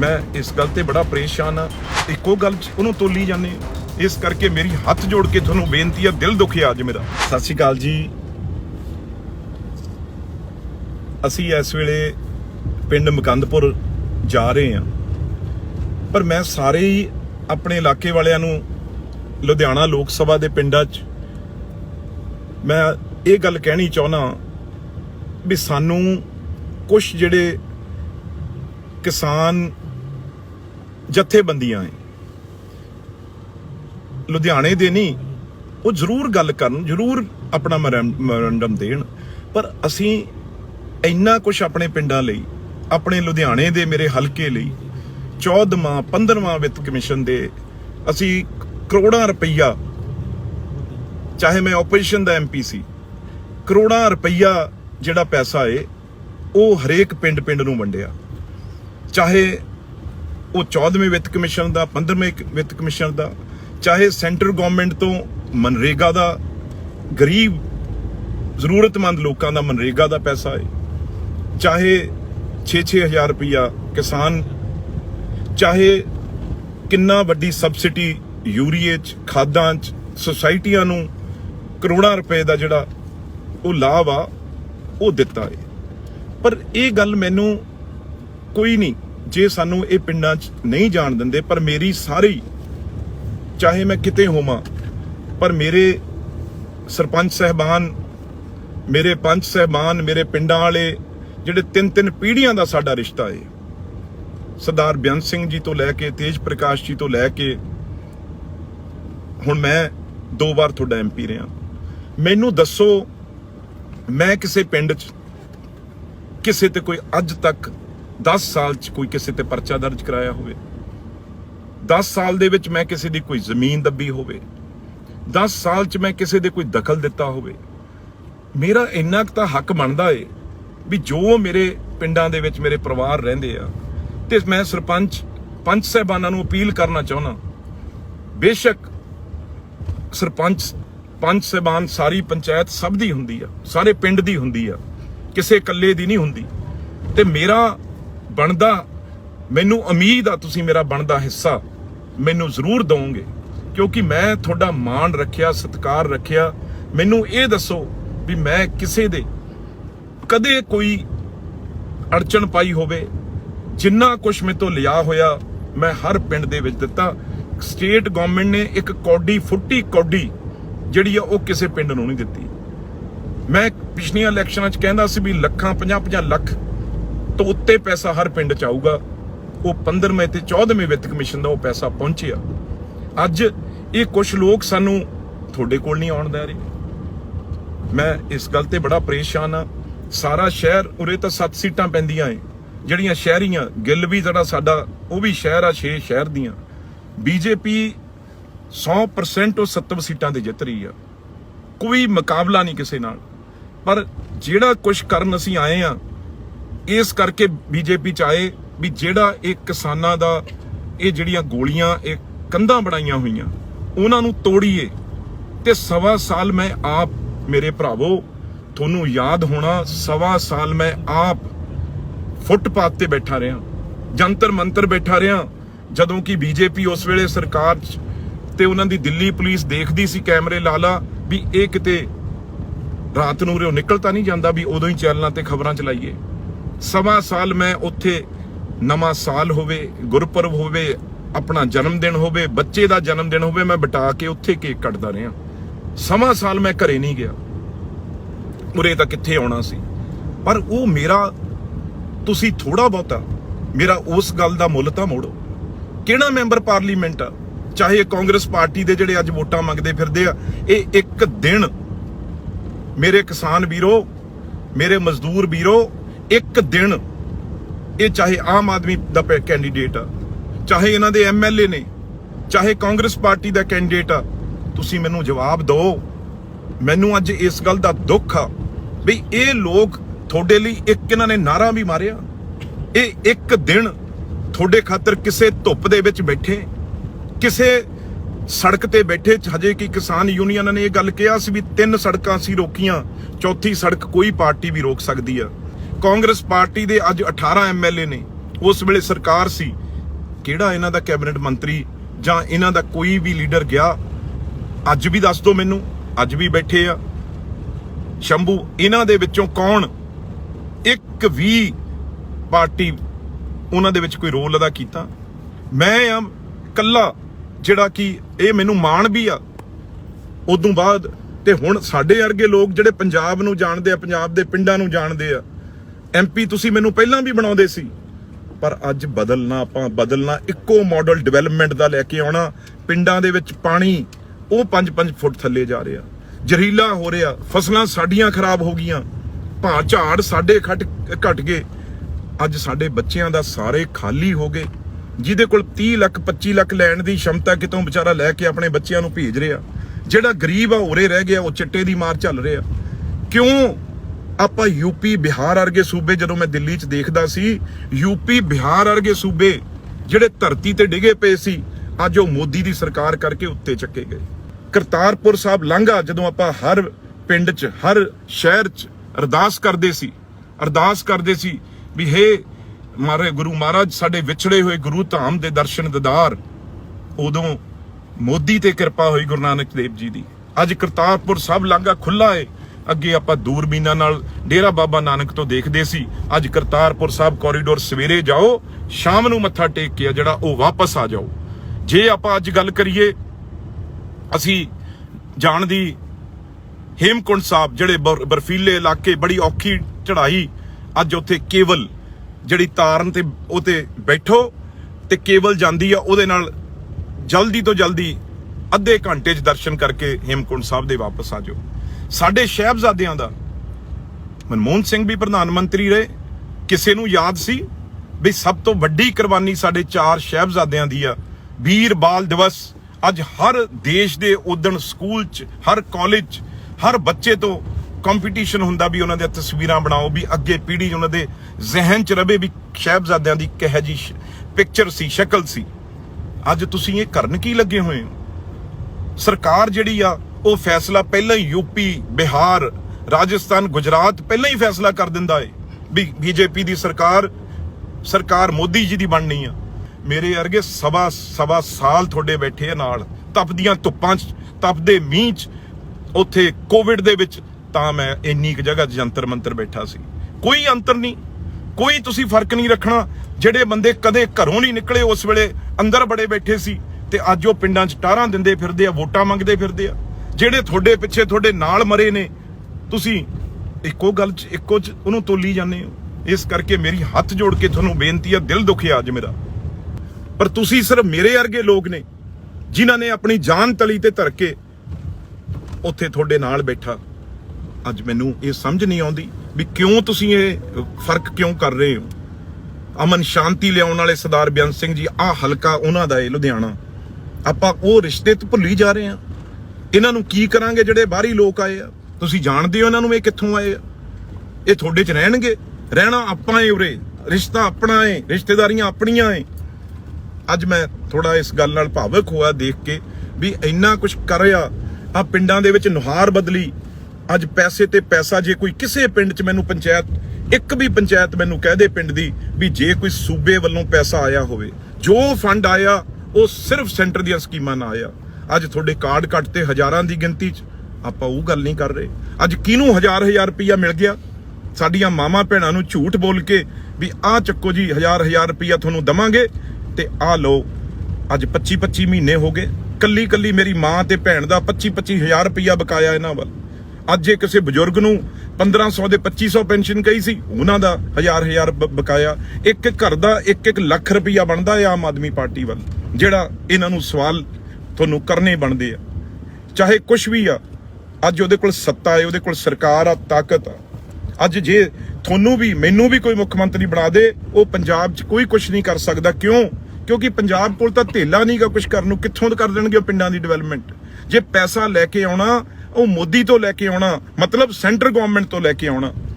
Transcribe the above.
ਮੈਂ ਇਸ ਗੱਲ ਤੇ ਬੜਾ ਪਰੇਸ਼ਾਨ ਆ ਇੱਕੋ ਗੱਲ 'ਚ ਉਹਨੂੰ ਤੋਲੀ ਜਾਂਦੇ ਆ। ਇਸ ਕਰਕੇ ਮੇਰੀ ਹੱਥ ਜੋੜ ਕੇ ਤੁਹਾਨੂੰ ਬੇਨਤੀ ਆ ਦਿਲ ਦੁਖਿਆ ਅੱਜ ਮੇਰਾ। ਸਤਿ ਸ਼੍ਰੀ ਅਕਾਲ ਜੀ। ਅਸੀਂ ਇਸ ਵੇਲੇ ਪਿੰਡ ਮਕੰਦਪੁਰ ਜਾ ਰਹੇ ਹਾਂ। ਪਰ ਮੈਂ ਸਾਰੇ ਹੀ ਆਪਣੇ ਇਲਾਕੇ ਵਾਲਿਆਂ ਨੂੰ ਲੁਧਿਆਣਾ ਲੋਕ ਸਭਾ ਦੇ ਪਿੰਡਾਂ 'ਚ ਮੈਂ ਇਹ ਗੱਲ ਕਹਿਣੀ ਚਾਹੁੰਦਾ ਵੀ ਸਾਨੂੰ ਕੁਝ ਜਿਹੜੇ ਕਿਸਾਨ ਜਥੇਬੰਦੀਆਂ ਹੈ ਲੁਧਿਆਣੇ ਦੇ ਨਹੀਂ, ਉਹ ਜ਼ਰੂਰ ਗੱਲ ਕਰਨ, ਜ਼ਰੂਰ ਆਪਣਾ ਮੈਮੋਰੰਡਮ ਦੇਣ। ਪਰ ਅਸੀਂ ਇੰਨਾ ਕੁਝ ਆਪਣੇ ਪਿੰਡਾਂ ਲਈ, ਆਪਣੇ ਲੁਧਿਆਣੇ ਦੇ ਮੇਰੇ ਹਲਕੇ ਲਈ 14ਵਾਂ 15ਵਾਂ ਵਿੱਤ ਕਮਿਸ਼ਨ ਦੇ ਅਸੀਂ ਕਰੋੜਾਂ ਰੁਪਈਆ, ਚਾਹੇ ਮੈਂ ਆਪੋਜੀਸ਼ਨ ਦਾ ਐਮਪੀ ਸੀ, ਕਰੋੜਾਂ ਰੁਪਈਆ ਜਿਹੜਾ ਪੈਸਾ ਏ, ਉਹ ਹਰੇਕ ਪਿੰਡ ਪਿੰਡ ਨੂੰ ਵੰਡਿਆ। ਚਾਹੇ ਉਹ 14ਵੇਂ ਵਿੱਤ ਕਮਿਸ਼ਨ ਦਾ 15ਵੇਂ ਵਿੱਤ ਕਮਿਸ਼ਨ ਦਾ, ਚਾਹੇ ਸੈਂਟਰ ਗਵਰਨਮੈਂਟ ਤੋਂ ਮਨਰੇਗਾ ਦਾ, ਗਰੀਬ, ਜ਼ਰੂਰਤਮੰਦ ਲੋਕਾਂ ਦਾ ਮਨਰੇਗਾ ਦਾ ਪੈਸਾ ਹੈ, ਚਾਹੇ 6-6000 ਰੁਪਇਆ ਕਿਸਾਨ, ਚਾਹੇ ਕਿੰਨਾ ਵੱਡੀ ਸਬਸਿਡੀ ਯੂਰੀਏ ਚ, ਖਾਦਾਂ ਚ ਸੁਸਾਇਟੀਆਂ ਨੂੰ ਕਰੋੜਾਂ ਰੁਪਏ ਦਾ ਜਿਹੜਾ ਉਹ ਲਾਭ ਆ, ਉਹ ਦਿੱਤਾ ਹੈ। ਪਰ ਇਹ ਗੱਲ ਮੈਨੂੰ ਕੋਈ ਨਹੀਂ ਜੇ ਸਾਨੂੰ ਇਹ ਪਿੰਡਾਂ 'ਚ ਨਹੀਂ ਜਾਣ ਦਿੰਦੇ, ਪਰ ਮੇਰੀ ਸਾਰੀ, ਚਾਹੇ ਮੈਂ ਕਿਤੇ ਹੋਵਾਂ, ਪਰ ਮੇਰੇ ਸਰਪੰਚ ਸਹਿਬਾਨ, ਮੇਰੇ ਪੰਚ ਸਹਿਬਾਨ, ਮੇਰੇ ਪਿੰਡਾਂ ਵਾਲੇ, ਜਿਹੜੇ ਤਿੰਨ ਤਿੰਨ ਪੀੜ੍ਹੀਆਂ ਦਾ ਸਾਡਾ ਰਿਸ਼ਤਾ ਹੈ ਸਰਦਾਰ ਬਿਆਨ ਸਿੰਘ ਜੀ ਤੋਂ ਲੈ ਕੇ, ਤੇਜ ਪ੍ਰਕਾਸ਼ ਜੀ ਤੋਂ ਲੈ ਕੇ, ਹੁਣ ਮੈਂ ਦੋ ਵਾਰ ਤੁਹਾਡਾ ਐਮਪੀ ਰਿਹਾ। ਮੈਨੂੰ ਦੱਸੋ, ਮੈਂ ਕਿਸੇ ਪਿੰਡ 'ਚ, ਕਿਸੇ ਤੇ ਕੋਈ ਅੱਜ ਤੱਕ 10 ਸਾਲ 'ਚ ਕੋਈ ਕਿਸੇ ਤੇ ਪਰਚਾ ਦਰਜ ਕਰਾਇਆ ਹੋਵੇ। 10 ਸਾਲ ਦੇ ਵਿੱਚ ਮੈਂ ਕਿਸੇ ਦੀ ਕੋਈ ਜ਼ਮੀਨ ਦੱਬੀ ਹੋਵੇ। 10 ਸਾਲ 'ਚ ਮੈਂ ਕਿਸੇ ਦੇ ਕੋਈ ਦਖਲ ਦਿੱਤਾ ਹੋਵੇ। ਮੇਰਾ ਇੰਨਾ ਕੁ ਤਾਂ ਹੱਕ ਬਣਦਾ ਏ ਵੀ ਜੋ ਮੇਰੇ ਪਿੰਡਾਂ ਦੇ ਵਿੱਚ ਮੇਰੇ ਪਰਿਵਾਰ ਰਹਿੰਦੇ ਆ, ਤੇ ਮੈਂ ਸਰਪੰਚ, ਪੰਚ ਸਾਹਿਬਾਨਾਂ ਨੂੰ ਅਪੀਲ ਕਰਨਾ ਚਾਹੁੰਦਾ। ਬੇਸ਼ੱਕ ਸਰਪੰਚ, ਪੰਚ ਸਾਹਿਬਾਨ ਸਾਰੀ ਪੰਚਾਇਤ ਸਭ ਦੀ ਹੁੰਦੀ ਆ, ਸਾਰੇ ਪਿੰਡ ਦੀ ਹੁੰਦੀ ਆ, ਕਿਸੇ ਇਕੱਲੇ ਦੀ ਨਹੀਂ ਹੁੰਦੀ। ਤੇ ਮੇਰਾ ਬਣਦਾ, ਮੈਨੂੰ ਉਮੀਦ ਆ ਤੁਸੀਂ ਮੇਰਾ ਬਣਦਾ ਹਿੱਸਾ ਮੈਨੂੰ ਜ਼ਰੂਰ ਦਵੋਗੇ। ਕਿਉਂਕਿ ਮੈਂ ਤੁਹਾਡਾ ਮਾਣ ਰੱਖਿਆ, ਸਤਿਕਾਰ ਰੱਖਿਆ। ਮੈਨੂੰ ਇਹ ਦੱਸੋ ਵੀ ਮੈਂ ਕਿਸੇ ਦੇ ਕਦੇ ਕੋਈ ਅੜਚਣ ਪਾਈ ਹੋਵੇ, ਜਿੰਨਾ ਕੁਛ ਮੇਰੇ ਤੋਂ ਲਿਆ ਹੋਇਆ ਮੈਂ ਹਰ ਪਿੰਡ ਦੇ ਵਿੱਚ ਦਿੱਤਾ। ਸਟੇਟ ਗਵਰਨਮੈਂਟ ਨੇ ਇੱਕ ਕੌਡੀ, ਫੁੱਟੀ ਕੌਡੀ ਜਿਹੜੀ ਆ ਉਹ ਕਿਸੇ ਪਿੰਡ ਨੂੰ ਨਹੀਂ ਦਿੱਤੀ। ਮੈਂ ਪਿਛਲੀਆਂ ਇਲੈਕਸ਼ਨਾਂ 'ਚ ਕਹਿੰਦਾ ਸੀ ਵੀ ਲੱਖਾਂ 50-50 ਲੱਖ ਤੋਂ ਉੱਤੇ ਪੈਸਾ ਹਰ ਪਿੰਡ 'ਚ ਆਊਗਾ। ਉਹ 15ਵੇਂ ਤੇ 14ਵੇਂ ਵਿੱਤ ਕਮਿਸ਼ਨ ਦਾ ਉਹ ਪੈਸਾ ਪਹੁੰਚਿਆ। ਅੱਜ ਇਹ ਕੁਝ ਲੋਕ ਸਾਨੂੰ ਤੁਹਾਡੇ ਕੋਲ ਨਹੀਂ ਆਉਣ ਦੇ ਰਹੇ। ਮੈਂ ਇਸ ਗੱਲ ਤੇ ਬੜਾ ਪਰੇਸ਼ਾਨ ਆ ਸਾਰਾ ਸ਼ਹਿਰ ਉਰੇ ਤਾਂ 7 ਸੀਟਾਂ ਪੈਂਦੀਆਂ ਏ। ਜਿਹੜੀਆਂ ਸ਼ਹਿਰੀਆਂ, ਗਿੱਲ ਵੀ ਜਿਹੜਾ ਸਾਡਾ, ਉਹ ਵੀ ਸ਼ਹਿਰ ਆ 6 ਸ਼ਹਿਰ ਦੀਆਂ। ਬੀਜੇਪੀ 100% ਉਹ 70 ਸੀਟਾਂ ਤੇ ਜਿੱਤ ਰਹੀ ਆ। ਕੋਈ ਮੁਕਾਬਲਾ ਨਹੀਂ ਕਿਸੇ ਨਾਲ। ਪਰ ਜਿਹੜਾ ਕੁਝ ਕਰਨ ਅਸੀਂ ਆਏ ਆ ਇਸ ਕਰਕੇ ਬੀਜੇਪੀ ਚ ਆਏ ਵੀ ਜਿਹੜਾ ਇਹ ਕਿਸਾਨਾਂ ਦਾ, ਇਹ ਜਿਹੜੀਆਂ ਗੋਲੀਆਂ, ਇਹ ਕੰਧਾਂ ਬਣਾਈਆਂ ਹੋਈਆਂ, ਉਹਨਾਂ ਨੂੰ ਤੋੜੀਏ। ਤੇ ਸਵਾ ਸਾਲ ਮੈਂ ਆਪ, ਮੇਰੇ ਭਰਾਵੋ, ਤੁਹਾਨੂੰ ਯਾਦ ਹੋਣਾ, ਸਵਾ ਸਾਲ ਮੈਂ ਆਪ ਫੁੱਟਪਾਥ ਤੇ ਬੈਠਾ ਰਿਹਾ। ਜੰਤਰ ਮੰਤਰ ਬੈਠਾ ਰਿਹਾ, ਜਦੋਂ ਕਿ ਬੀਜੇਪੀ ਉਸ ਵੇਲੇ ਸਰਕਾਰ 'ਚ ਤੇ ਉਹਨਾਂ ਦੀ ਦਿੱਲੀ ਪੁਲਿਸ ਦੇਖਦੀ ਸੀ ਕੈਮਰੇ ਲਾ ਲਾ ਵੀ ਇਹ ਕਿਤੇ ਰਾਤ ਨੂੰ ਰਿਓ ਨਿਕਲ ਤਾਂ ਨਹੀਂ ਜਾਂਦਾ, ਵੀ ਉਦੋਂ ਹੀ ਚੈਨਲਾਂ ਤੇ ਖਬਰਾਂ ਚਲਾਈਏ। ਸਵਾ ਸਾਲ ਮੈਂ ਉੱਥੇ ਨਵਾਂ ਸਾਲ ਹੋਵੇ, ਗੁਰਪੁਰਬ ਹੋਵੇ, ਆਪਣਾ ਜਨਮ ਦਿਨ ਹੋਵੇ, ਬੱਚੇ ਦਾ ਜਨਮ ਦਿਨ ਹੋਵੇ, ਮੈਂ ਬਿਟਾ ਕੇ ਉੱਥੇ ਕੇਕ ਕੱਟਦਾ ਰਿਹਾ। ਸਵਾ ਸਾਲ ਮੈਂ ਘਰੇ ਨਹੀਂ ਗਿਆ। ਉਰੇ ਤਾਂ ਕਿੱਥੇ ਆਉਣਾ ਸੀ? ਪਰ ਉਹ ਮੇਰਾ, ਤੁਸੀਂ ਥੋੜਾ ਬਹੁਤਾ, ਮੇਰਾ ਉਸ ਗੱਲ ਦਾ ਮੁੱਲ ਤਾਂ ਮੋੜੋ। ਕਿਹੜਾ ਮੈਂਬਰ ਪਾਰਲੀਮੈਂਟ ਆ? ਚਾਹੇ ਕਾਂਗਰਸ ਪਾਰਟੀ ਦੇ ਜਿਹੜੇ ਅੱਜ ਵੋਟਾਂ ਮੰਗਦੇ ਫਿਰਦੇ ਆ, ਇਹ ਇੱਕ ਦਿਨ ਮੇਰੇ ਕਿਸਾਨ ਵੀਰੋ, ਮੇਰੇ ਮਜ਼ਦੂਰ ਵੀਰੋ ਇੱਕ ਦਿਨ ਇਹ ਚਾਹੇ ਆਮ ਆਦਮੀ ਦਾ ਪੈ- ਕੈਂਡੀਡੇਟ ਆ, ਚਾਹੇ ਇਹਨਾਂ ਦੇ ਐਮਐਲਏ ਨੇ, ਚਾਹੇ ਕਾਂਗਰਸ ਪਾਰਟੀ ਦਾ ਕੈਂਡੀਡੇਟ ਆ, ਤੁਸੀਂ ਮੈਨੂੰ ਜਵਾਬ ਦਿਓ। ਮੈਨੂੰ ਅੱਜ ਇਸ ਗੱਲ ਦਾ ਦੁੱਖ ਆ ਵੀ ਇਹ ਲੋਕ ਤੁਹਾਡੇ ਲਈ ਇੱਕ ਇਹਨਾਂ ਨੇ ਨਾਰਾ ਵੀ ਮਾਰਿਆ। ਇਹ ਇੱਕ ਦਿਨ ਤੁਹਾਡੇ ਖਾਤਰ ਕਿਸੇ ਧੁੱਪ ਦੇ ਵਿੱਚ ਬੈਠੇ, ਕਿਸੇ ਸੜਕ ਤੇ ਬੈਠੇ, ਹਜੇ ਕਿ ਕਿਸਾਨ ਯੂਨੀਅਨਾਂ ਨੇ ਇਹ ਗੱਲ ਕਿਹਾ ਸੀ ਵੀ ਤਿੰਨ ਸੜਕਾਂ ਸੀ ਰੋਕੀਆਂ, ਚੌਥੀ ਸੜਕ ਕੋਈ ਪਾਰਟੀ ਵੀ ਰੋਕ ਸਕਦੀ ਆ। ਕਾਂਗਰਸ ਪਾਰਟੀ ਦੇ ਅੱਜ 18 ਐਮਐਲਏ ਨੇ, ਉਸ ਵੇਲੇ ਸਰਕਾਰ ਸੀ। ਕਿਹੜਾ ਇਹਨਾਂ ਦਾ ਕੈਬਨਿਟ ਮੰਤਰੀ ਜਾਂ ਇਹਨਾਂ ਦਾ ਕੋਈ ਵੀ ਲੀਡਰ ਗਿਆ? ਅੱਜ ਵੀ ਦੱਸ ਦਿਓ ਮੈਨੂੰ, ਅੱਜ ਵੀ ਬੈਠੇ ਆ। ਸ਼ੰਭੂ, ਇਹਨਾਂ ਦੇ ਵਿੱਚੋਂ ਕੌਣ ਇੱਕ ਵੀ ਪਾਰਟੀ ਉਹਨਾਂ ਦੇ ਵਿੱਚ ਕੋਈ ਰੋਲ ਅਦਾ ਕੀਤਾ? ਮੈਂ ਆ ਕੱਲਾ ਜਿਹੜਾ ਕਿ ਇਹ ਮੈਨੂੰ ਮਾਣ ਵੀ ਆ। ਉਦੋਂ ਬਾਅਦ ਤੇ ਹੁਣ ਸਾਡੇ ਵਰਗੇ ਲੋਕ ਜਿਹੜੇ ਪੰਜਾਬ ਨੂੰ ਜਾਣਦੇ ਆ, ਪੰਜਾਬ ਦੇ ਪਿੰਡਾਂ ਨੂੰ ਜਾਣਦੇ ਆ ਐਮਪੀ ਤੁਸੀਂ ਮੈਨੂੰ ਪਹਿਲਾਂ ਵੀ ਬਣਾਉਂਦੇ ਸੀ। ਪਰ ਅੱਜ ਬਦਲਣਾ, ਆਪਾਂ ਬਦਲਣਾ, ਇੱਕੋ ਮਾਡਲ ਡਿਵੈਲਪਮੈਂਟ ਦਾ ਲੈ ਕੇ ਆਉਣਾ, ਪਿੰਡਾਂ ਦੇ ਵਿੱਚ ਪਾਣੀ, ਉਹ 5-5 ਫੁੱਟ ਥੱਲੇ ਜਾ ਰਿਹਾ। ਜ਼ਹਿਰੀਲਾ ਹੋ ਰਿਹਾ, ਫਸਲਾਂ ਸਾਡੀਆਂ ਖਰਾਬ ਹੋ ਗਈਆਂ ਭਾਂ ਝਾੜ ਸਾਡੇ ਖਟ ਘਟ ਗਏ। ਅੱਜ ਸਾਡੇ ਬੱਚਿਆਂ ਦਾ ਸਾਰੇ ਖਾਲੀ ਹੋ ਗਏ। ਜਿਹਦੇ ਕੋਲ 30 ਲੱਖ 25 ਲੱਖ ਲੈਣ ਦੀ ਸ਼ਮਤਾ ਕਿਤੋਂ ਵਿਚਾਰਾ ਲੈ ਕੇ ਆਪਣੇ ਬੱਚਿਆਂ ਨੂੰ ਭੇਜ ਰਿਹਾ। ਜਿਹੜਾ ਗਰੀਬ ਆ, ਉਰੇ ਰਹਿ ਗਿਆ, ਉਹ ਚਿੱਟੇ ਦੀ ਮਾਰ ਚੱਲ ਰਿਹਾ। ਕਿਉਂ? ਆਪਾਂ ਯੂਪੀ ਬਿਹਾਰ ਵਰਗੇ ਸੂਬੇ ਜਦੋਂ ਮੈਂ ਦਿੱਲੀ 'ਚ ਦੇਖਦਾ ਸੀ, ਯੂਪੀ ਬਿਹਾਰ ਵਰਗੇ ਸੂਬੇ ਜਿਹੜੇ ਧਰਤੀ ਤੇ ਡਿਗੇ ਪਏ ਸੀ, ਅੱਜ ਉਹ ਮੋਦੀ ਦੀ ਸਰਕਾਰ ਕਰਕੇ ਉੱਤੇ ਚੱਕੇ ਗਏ। ਕਰਤਾਰਪੁਰ ਸਾਹਿਬ ਲਾਂਘਾ ਜਦੋਂ ਆਪਾਂ ਹਰ ਪਿੰਡ 'ਚ, ਹਰ ਸ਼ਹਿਰ 'ਚ ਅਰਦਾਸ ਕਰਦੇ ਸੀ, ਅਰਦਾਸ ਕਰਦੇ ਸੀ ਵੀ ਹੇ ਮਾਰੇ ਗੁਰੂ ਮਹਾਰਾਜ, ਸਾਡੇ ਵਿਛੜੇ ਹੋਏ ਗੁਰੂ ਧਾਮ ਦੇ ਦਰਸ਼ਨ ਦਿਦਾਰ, ਉਦੋਂ ਮੋਦੀ ਤੇ ਕਿਰਪਾ ਹੋਈ ਗੁਰੂ ਨਾਨਕ ਦੇਵ ਜੀ ਦੀ। ਅੱਜ ਕਰਤਾਰਪੁਰ ਸਾਹਿਬ ਲਾਂਘਾ ਖੁੱਲਾ ਏ। ਅੱਗੇ ਆਪਾਂ ਦੂਰਬੀਨਾਂ ਨਾਲ ਡੇਰਾ ਬਾਬਾ ਨਾਨਕ ਤੋਂ ਦੇਖਦੇ ਸੀ। ਅੱਜ ਕਰਤਾਰਪੁਰ ਸਾਹਿਬ ਕੋਰੀਡੋਰ ਸਵੇਰੇ ਜਾਓ, ਸ਼ਾਮ ਨੂੰ ਮੱਥਾ ਟੇਕ ਕੇ ਆ ਜਿਹੜਾ ਉਹ ਵਾਪਸ ਆ ਜਾਓ। ਜੇ ਆਪਾਂ ਅੱਜ ਗੱਲ ਕਰੀਏ, ਅਸੀਂ ਜਾਣ ਦੀ ਹੇਮਕੁੰਡ ਸਾਹਿਬ, ਜਿਹੜੇ ਬਰ- ਬਰਫੀਲੇ ਇਲਾਕੇ, ਬੜੀ ਔਖੀ ਚੜ੍ਹਾਈ, ਅੱਜ ਉੱਥੇ ਕੇਵਲ ਜਿਹੜੀ ਤਾਰਨ ਤੇ ਉਹ ਤੇ ਬੈਠੋ ਤੇ ਕੇਵਲ ਜਾਂਦੀ ਆ, ਉਹਦੇ ਨਾਲ ਜਲਦੀ ਤੋਂ ਜਲਦੀ ਅੱਧੇ ਘੰਟੇ 'ਚ ਦਰਸ਼ਨ ਕਰਕੇ ਹੇਮਕੁੰਡ ਸਾਹਿਬ ਦੇ ਵਾਪਸ ਆ ਜਾਓ। ਸਾਡੇ ਸ਼ਹਿਬਜ਼ਾਦਿਆਂ ਦਾ। ਮਨਮੋਹਨ ਸਿੰਘ ਵੀ ਪ੍ਰਧਾਨ ਮੰਤਰੀ ਰਹੇ। ਕਿਸੇ ਨੂੰ ਯਾਦ ਸੀ? ਵੀ ਸਭ ਤੋਂ ਵੱਡੀ ਕੁਰਬਾਨੀ ਸਾਡੇ ਚਾਰ ਸ਼ਹਿਬਜ਼ਾਦਿਆਂ ਦੀ ਆ। ਵੀਰ ਬਾਲ ਦਿਵਸ। ਅੱਜ ਹਰ ਦੇਸ਼ ਦੇ ਉਦਣ ਸਕੂਲ 'ਚ, ਹਰ ਕਾਲਜ 'ਚ ਹਰ ਬੱਚੇ ਤੋਂ ਕੰਪੀਟੀਸ਼ਨ ਹੁੰਦਾ ਵੀ ਉਹਨਾਂ ਦੀਆਂ ਤਸਵੀਰਾਂ ਬਣਾਓ, ਵੀ ਅੱਗੇ ਪੀੜ੍ਹੀ ਉਹਨਾਂ ਦੇ ਜ਼ਿਹਨ 'ਚ ਰਵੇ ਵੀ ਸ਼ਹਿਬਜ਼ਾਦਿਆਂ ਦੀ ਕਿਹੋ ਜੀ ਪਿਕਚਰ ਸੀ, ਸ਼ਕਲ ਸੀ। ਅੱਜ ਤੁਸੀਂ ਇਹ ਕਰਨ ਕੀ ਲੱਗੇ ਹੋਏ ਹੋ? ਸਰਕਾਰ ਜਿਹੜੀ ਆ ਉਹ ਫੈਸਲਾ ਪਹਿਲਾਂ ਹੀ ਯੂਪੀ ਬਿਹਾਰ, ਰਾਜਸਥਾਨ, ਗੁਜਰਾਤ ਪਹਿਲਾਂ ਹੀ ਫੈਸਲਾ ਕਰ ਦਿੰਦਾ ਏ। ਵੀ ਬੀਜੇਪੀ ਦੀ ਸਰਕਾਰ ਸਰਕਾਰ ਮੋਦੀ ਜੀ ਦੀ ਬਣਨੀ ਆ। ਮੇਰੇ ਵਰਗੇ ਸਵਾ ਸਵਾ ਸਾਲ ਤੁਹਾਡੇ ਬੈਠੇ ਆ ਨਾਲ, ਤਪਦੀਆਂ ਧੁੱਪਾਂ 'ਚ, ਤਪਦੇ ਮੀਂਹ 'ਚ, ਉੱਥੇ ਕੋਵਿਡ ਦੇ ਵਿੱਚ, ਤਾਂ ਮੈਂ ਇੰਨੀ ਕੁ ਜਗ੍ਹਾ 'ਚ ਜੰਤਰ ਮੰਤਰ ਬੈਠਾ ਸੀ। ਕੋਈ ਅੰਤਰ ਨਹੀਂ, ਕੋਈ ਤੁਸੀਂ ਫ਼ਰਕ ਨਹੀਂ ਰੱਖਣਾ। ਜਿਹੜੇ ਬੰਦੇ ਕਦੇ ਘਰੋਂ ਨਹੀਂ ਨਿਕਲੇ ਉਸ ਵੇਲੇ, ਅੰਦਰ ਬੜੇ ਬੈਠੇ ਸੀ, ਤੇ ਅੱਜ ਉਹ ਪਿੰਡਾਂ 'ਚ ਟਾਰਾਂ ਦਿੰਦੇ ਫਿਰਦੇ ਆ, ਵੋਟਾਂ ਮੰਗਦੇ ਫਿਰਦੇ ਆ। ਜਿਹੜੇ ਤੁਹਾਡੇ ਪਿੱਛੇ ਤੁਹਾਡੇ ਨਾਲ ਮਰੇ ਨੇ, ਤੁਸੀਂ ਇੱਕੋ ਗੱਲ 'ਚ, ਇੱਕੋ 'ਚ ਉਹਨੂੰ ਤੋਲੀ ਜਾਂਦੇ ਹੋ। ਇਸ ਕਰਕੇ ਮੇਰੀ ਹੱਥ ਜੋੜ ਕੇ ਤੁਹਾਨੂੰ ਬੇਨਤੀ ਆ, ਦਿਲ ਦੁਖਿਆ ਅੱਜ ਮੇਰਾ। ਪਰ ਤੁਸੀਂ ਸਿਰਫ ਮੇਰੇ ਵਰਗੇ ਲੋਕ ਨੇ, ਜਿਨ੍ਹਾਂ ਨੇ ਆਪਣੀ ਜਾਨ ਤਲੀ ਤੇ ਧਰ ਕੇ ਉੱਥੇ ਤੁਹਾਡੇ ਨਾਲ ਬੈਠਾ। ਅੱਜ ਮੈਨੂੰ ਇਹ ਸਮਝ ਨਹੀਂ ਆਉਂਦੀ ਵੀ ਕਿਉਂ ਤੁਸੀਂ ਇਹ ਫ਼ਰਕ ਕਿਉਂ ਕਰ ਰਹੇ ਹੋ। ਅਮਨ ਸ਼ਾਂਤੀ ਲਿਆਉਣ ਵਾਲੇ ਸਰਦਾਰ ਬਿਆਨ ਸਿੰਘ ਜੀ, ਆਹ ਹਲਕਾ ਉਹਨਾਂ ਦਾ ਹੈ ਲੁਧਿਆਣਾ। ਆਪਾਂ ਉਹ ਰਿਸ਼ਤੇ ਤੋਂ ਭੁੱਲੀ ਜਾ ਰਹੇ ਹਾਂ। ਇਹਨਾਂ ਨੂੰ ਕੀ ਕਰਾਂਗੇ ਜਿਹੜੇ ਬਾਹਰੀ ਲੋਕ ਆਏ ਆ? ਤੁਸੀਂ ਜਾਣਦੇ ਹੋ ਇਹਨਾਂ ਨੂੰ ਇਹ ਕਿੱਥੋਂ ਆਏ ਆ? ਇਹ ਤੁਹਾਡੇ 'ਚ ਰਹਿਣਗੇ। ਰਹਿਣਾ ਆਪਾਂ ਏ ਉਰੇ। ਰਿਸ਼ਤਾ ਆਪਣਾ ਏ। ਰਿਸ਼ਤੇਦਾਰੀਆਂ ਆਪਣੀਆਂ ਏ। ਅੱਜ ਮੈਂ ਥੋੜਾ ਇਸ ਗੱਲ ਨਾਲ ਭਾਵਕ ਹੋਇਆ ਦੇਖ ਕੇ ਵੀ ਇੰਨਾ ਕੁਝ ਕਰਿਆ ਆ। ਪਿੰਡਾਂ ਦੇ ਵਿੱਚ ਨੁਹਾਰ ਬਦਲੀ। ਅੱਜ ਪੈਸੇ ਤੇ ਪੈਸਾ ਜੇ ਕੋਈ ਕਿਸੇ ਪਿੰਡ 'ਚ ਮੈਨੂੰ ਪੰਚਾਇਤ, ਇੱਕ ਵੀ ਪੰਚਾਇਤ ਮੈਨੂੰ ਕਹਿ ਦੇ ਪਿੰਡ ਦੀ ਵੀ ਜੇ ਕੋਈ ਸੂਬੇ ਵੱਲੋਂ ਪੈਸਾ ਆਇਆ ਹੋਵੇ। ਜੋ ਫੰਡ ਆਇਆ, ਉਹ ਸਿਰਫ ਸੈਂਟਰ ਦੀਆਂ ਸਕੀਮਾਂ ਨਾਲ ਆਇਆ। ਅੱਜ ਤੁਹਾਡੇ ਕਾਰਡ ਕੱਟ ਤੇ ਹਜ਼ਾਰਾਂ ਦੀ ਗਿਣਤੀ 'ਚ ਆਪਾਂ ਉਹ ਗੱਲ ਨਹੀਂ ਕਰ ਰਹੇ। ਅੱਜ ਕਿਹਨੂੰ ਹਜ਼ਾਰ ਹਜ਼ਾਰ ਰੁਪਈਆ ਮਿਲ ਗਿਆ? ਸਾਡੀਆਂ ਮਾਮਾ ਭੈਣਾਂ ਨੂੰ ਝੂਠ ਬੋਲ ਕੇ ਵੀ ਆਹ ਚੱਕੋ ਜੀ, ਹਜ਼ਾਰ ਹਜ਼ਾਰ ਰੁਪਈਆ ਤੁਹਾਨੂੰ ਦਵਾਂਗੇ ਤੇ ਆਹ ਲਓ, ਅੱਜ 25 25 ਮਹੀਨੇ ਹੋ ਗਏ। ਕੱਲੀ ਕੱਲੀ ਮੇਰੀ ਮਾਂ ਤੇ ਭੈਣ ਦਾ 25 25 ਹਜ਼ਾਰ ਰੁਪਈਆ ਬਕਾਇਆ ਇਹਨਾਂ ਵੱਲ। ਅੱਜ ਜੇ ਕਿਸੇ ਬਜ਼ੁਰਗ ਨੂੰ 1500 ਦੇ 2500 ਪੈਨਸ਼ਨ ਕਹੀ ਸੀ, ਉਹਨਾਂ ਦਾ ਹਜ਼ਾਰ ਹਜ਼ਾਰ ਬਕਾਇਆ। ਇੱਕ ਇੱਕ ਘਰ ਦਾ ਇੱਕ ਇੱਕ ਲੱਖ ਰੁਪਈਆ ਬਣਦਾ ਹੈ ਆਮ ਆਦਮੀ ਪਾਰਟੀ ਵੱਲ, ਜਿਹੜਾ ਇਹਨਾਂ ਨੂੰ ਸਵਾਲ ਤੁਹਾਨੂੰ ਕਰਨੇ ਬਣਦੇ ਆ। ਚਾਹੇ ਕੁਝ ਵੀ ਆ, ਅੱਜ ਉਹਦੇ ਕੋਲ ਸੱਤਾ ਹੈ ਉਹਦੇ ਕੋਲ ਸਰਕਾਰ ਆ, ਤਾਕਤ ਆ। ਅੱਜ ਜੇ ਤੁਹਾਨੂੰ ਵੀ, ਮੈਨੂੰ ਵੀ ਕੋਈ ਮੁੱਖ ਮੰਤਰੀ ਬਣਾ ਦੇ, ਉਹ ਪੰਜਾਬ 'ਚ ਕੋਈ ਕੁਝ ਨਹੀਂ ਕਰ ਸਕਦਾ। ਕਿਉਂ? ਕਿਉਂਕਿ ਪੰਜਾਬ ਕੋਲ ਤਾਂ ਧੇਲਾ ਨਹੀਂਗਾ ਕੁਝ ਕਰਨ ਨੂੰ। ਕਿੱਥੋਂ ਕਰ ਦੇਣਗੇ ਉਹ ਪਿੰਡਾਂ ਦੀ ਡਿਵੈਲਪਮੈਂਟ ਜੇ ਪੈਸਾ ਲੈ ਕੇ ਆਉਣਾ, ਉਹ ਮੋਦੀ ਤੋਂ ਲੈ ਕੇ ਆਉਣਾ, ਮਤਲਬ ਸੈਂਟਰ ਗਵਰਨਮੈਂਟ ਤੋਂ ਲੈ ਕੇ ਆਉਣਾ।